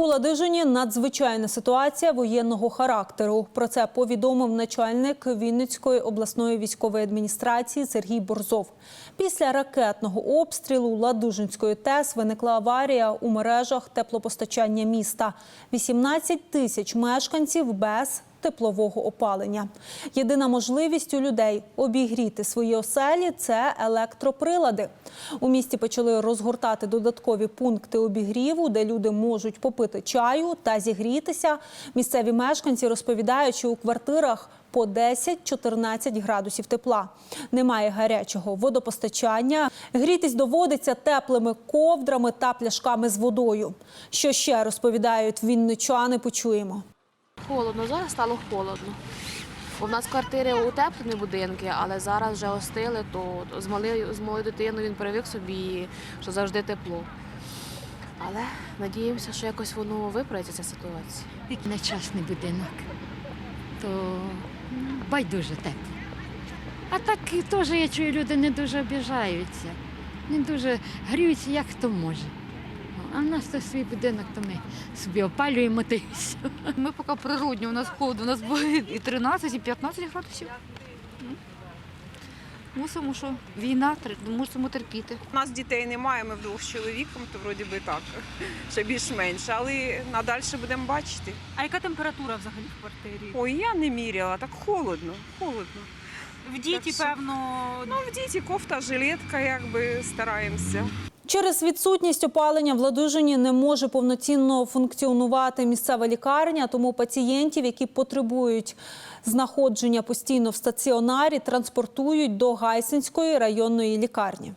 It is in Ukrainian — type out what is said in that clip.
У Ладижині надзвичайна ситуація воєнного характеру. Про це повідомив начальник Вінницької обласної військової адміністрації Сергій Борзов. Після ракетного обстрілу Ладижинської ТЕС виникла аварія у мережах теплопостачання міста. 18 тисяч мешканців без теплового опалення. Єдина можливість у людей обігріти свої оселі це електроприлади. У місті почали розгортати додаткові пункти обігріву, де люди можуть попити чаю та зігрітися. Місцеві мешканці розповідають, що у квартирах по 10-14 градусів тепла. Немає гарячого водопостачання. Грітись доводиться теплими ковдрами та пляшками з водою. Що ще розповідають вінничани, почуємо. Холодно, зараз стало холодно. Бо в нас квартири утеплені будинки, але зараз вже остили, то з малою, з малою дитиною він привик собі, що завжди тепло. Але надіємося, що якось воно виправиться ця ситуація. Як нечасний будинок, то байдуже тепло. А так теж я чую, люди не дуже обіжаються, не дуже гріються, як хто може. А в нас то свій будинок, то ми собі опалюємо та й все. Ми поки природні, у нас холодно, у нас буде і 13, і 15 градусів. М. Мусимо, що війна, мусимо терпіти. У нас дітей немає, ми вдвох з чоловіком, то вроді би так, ще більш-менш. Але надалі будемо бачити. А яка температура взагалі в квартирі? Ой, я не міряла, так холодно, холодно. В діті, що- певно, Ну, в діті кофта, жилетка, якби стараємося. Через відсутність опалення в Ладижині не може повноцінно функціонувати місцева лікарня, тому пацієнтів, які потребують знаходження постійно в стаціонарі, транспортують до Гайсинської районної лікарні.